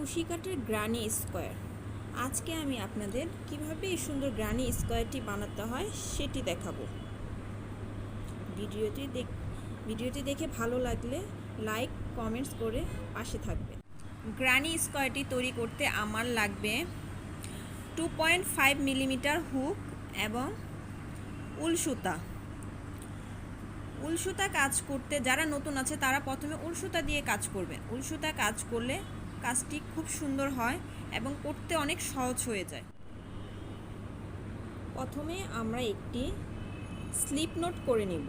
কুশি কাঠের granny square. আজকে আমি আপনাদের কীভাবে এই সুন্দর গ্রানি স্কোয়ারটি বানাতে হয় সেটি দেখাবো। ভিডিওটি দেখ, ভিডিওটি দেখে ভালো লাগলে লাইক, কমেন্টস করে পাশে থাকবে গ্রানি স্কোয়ারটি তৈরি করতে আমার লাগবে two point five millimetre hook এবং উল সুতা। উলসুতা কাজ করতে, যারা নতুন আছে তারা প্রথমে উলসুতা দিয়ে কাজ করবে উলসুতা কাজ করলে কাজটি খুব সুন্দর হয় এবং করতে অনেক সহজ হয়ে যায়। প্রথমে আমরা একটি স্লিপ নোট করে নিব।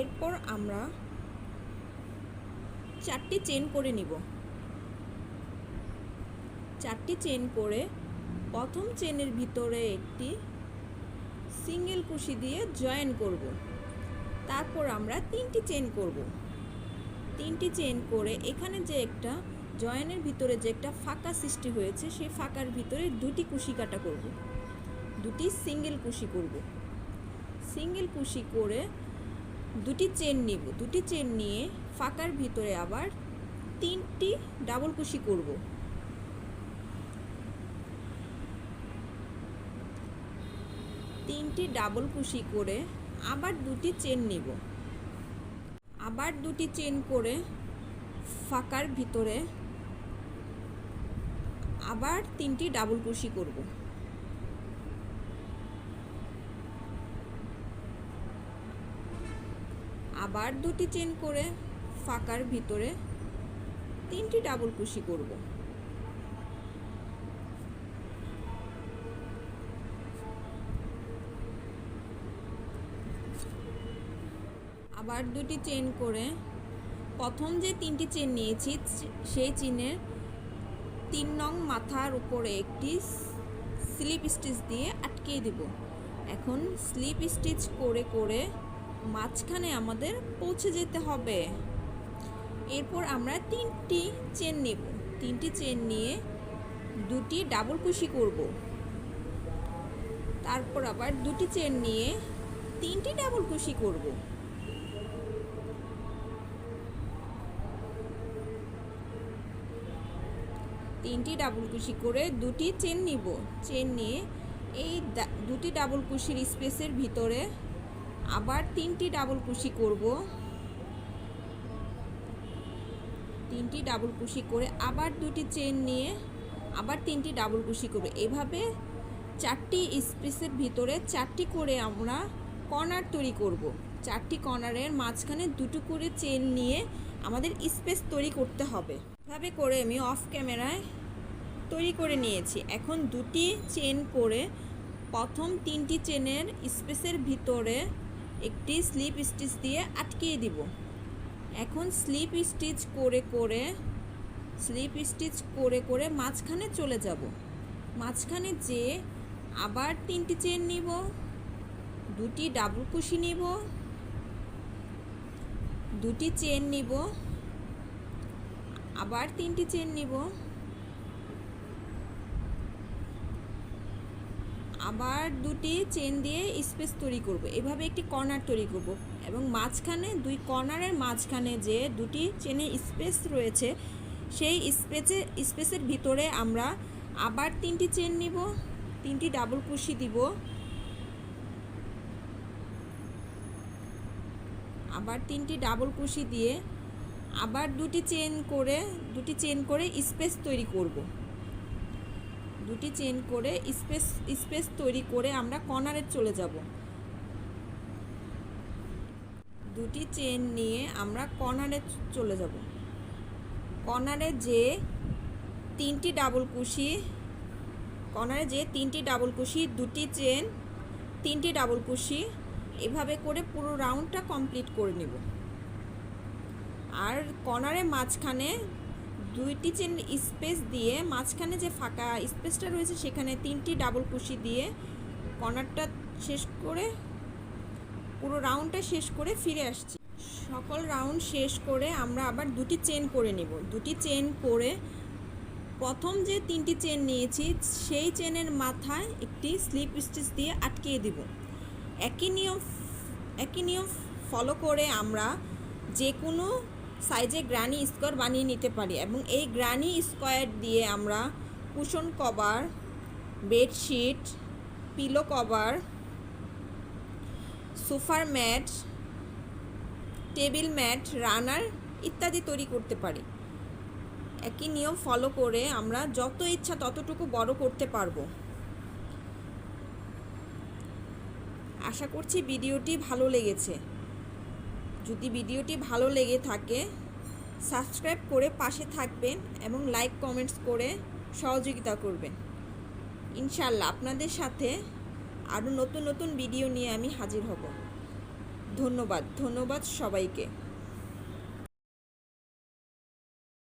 এরপর আমরা চারটি চেন করে নিব। চারটি চেন করে প্রথম চেনের ভিতরে একটি সিঙ্গেল কুশি দিয়ে জয়েন করব। তারপর আমরা তিনটি চেন করব। তিনটি চেন করে এখানে যে একটা জয়েনের ভিতরে যে একটা ফাঁকা সৃষ্টি হয়েছে, সেই ফাঁকার ভিতরে দুটি কুশি কাটা করব। দুটি সিঙ্গেল কুশি করব। সিঙ্গেল কুশি করে দুটি চেন নিব। দুটি চেন নিয়ে ফাঁকার ভিতরে আবার তিনটি ডাবল কুশি করব। তিনটি ডাবল কুশি করে আবার দুটি চেন নিব। আবার দুটি চেন করে ফাঁকার ভিতরে আবার তিনটি ডাবল কুশি করব। আবার দুটি চেন করে ফাঁকার ভিতরে তিনটি ডাবল কুশি করব। আবার দুটি চেন করে প্রথম যে তিনটি চেন নিয়েছি, সেই চেনের তিন নং মাথার উপরে একটি স্লিপ স্টিচ দিয়ে আটকিয়ে দেব। এখন স্লিপ স্টিচ করে করে মাঝখানে আমাদের পৌঁছে যেতে হবে। এরপর আমরা তিনটি চেন নেব। তিনটি চেন নিয়ে দুটি ডাবল কুশি করব। তারপর আবার দুটি চেন নিয়ে তিনটি ডাবল কুশি করব। তিনটি ডাবল কুশি করে দুটি চেন নিব। চেন নিয়ে এই দুটি ডাবল কুশির স্পেসের ভিতরে আবার তিনটি ডাবল কুশি করব। তিনটি ডাবল কুশি করে আবার দুটি চেন নিয়ে আবার তিনটি ডাবল কুশি করবে। এভাবে চারটি স্পেসের ভিতরে চারটি করে আমরা কর্নার তৈরি করব। চারটি কর্নারের মাঝখানে দুটো করে চেন নিয়ে আমাদের স্পেস তৈরি করতে হবে। এভাবে করে আমি অফ ক্যামেরায় তৈরি করে নিয়েছি। এখন দুটি চেন করে প্রথম তিনটি চেনের স্পেসের ভিতরে একটি স্লিপ স্টিচ দিয়ে আটকিয়ে দিব। এখন স্লিপ স্টিচ করে করে স্লিপ স্টিচ করে করে মাঝখানে চলে যাব। মাঝখানে যে আবার তিনটি চেন নিব, দুটি ডাবল কুশি নিব, দুটি চেন নিব আবার তিনটি চেন নিব। আবার দুটি চেন দিয়ে স্পেস তৈরি করব। এভাবে একটি কর্নার তৈরি করব এবং মাঝখানে, দুই কর্নারের মাঝখানে যে দুটি চেনের স্পেস রয়েছে, সেই স্পেসে স্পেসের ভিতরে আমরা আবার তিনটি চেন নিব, তিনটি ডাবল কুশি দিব। আবার তিনটি ডাবল কুশি দিয়ে আবার দুটি চেন করে, দুটি চেন করে স্পেস তৈরি করব। দুটি চেন করে স্পেস স্পেস তৈরি করে আমরা কর্নারে চলে যাব। দুটি চেন নিয়ে আমরা কর্নারে চলে যাব। কর্নারে যে তিনটি ডাবল কুশি কর্নারে যে তিনটি ডাবল কুশি, দুটি চেন তিনটি ডাবল কুশি, এভাবে করে পুরো রাউন্ডটা কমপ্লিট করে নেব। আর কর্নারের মাঝখানে দুইটি চেন স্পেস দিয়ে মাঝখানে যে ফাঁকা স্পেসটা রয়েছে সেখানে তিনটি ডাবল কুশি দিয়ে কর্নারটা শেষ করে পুরো রাউন্ডটা শেষ করে ফিরে আসছি। সকল রাউন্ড শেষ করে আমরা আবার দুটি চেন করে নেব। দুটি চেন করে প্রথম যে তিনটি চেন নিয়েছি, সেই চেনের মাথায় একটি স্লিপ স্টিচ দিয়ে আটকিয়ে দিব। একই নিয়ম একই নিয়ম ফলো করে আমরা যে কোনো সাইজে গ্রানি স্কোয়ার বানিয়ে নিতে পারি এবং এই গ্রানি স্কোয়ার দিয়ে আমরা cushion cover, bedsheet, pillow cover, সোফার ম্যাট, টেবিল ম্যাট, রানার ইত্যাদি তৈরি করতে পারি। একই নিয়ম ফলো করে আমরা যত ইচ্ছা ততটুকু বড় করতে পারব। আশা করছি ভিডিওটি ভালো লেগেছে। যদি ভিডিওটি ভালো লেগে থাকে, সাবস্ক্রাইব করে পাশে থাকবেন এবং লাইক, কমেন্টস করে সহযোগিতা করবেন। ইনশাল্লাহ আপনাদের সাথে আরও নতুন নতুন ভিডিও নিয়ে আমি হাজির হব। ধন্যবাদ ধন্যবাদ সবাইকে।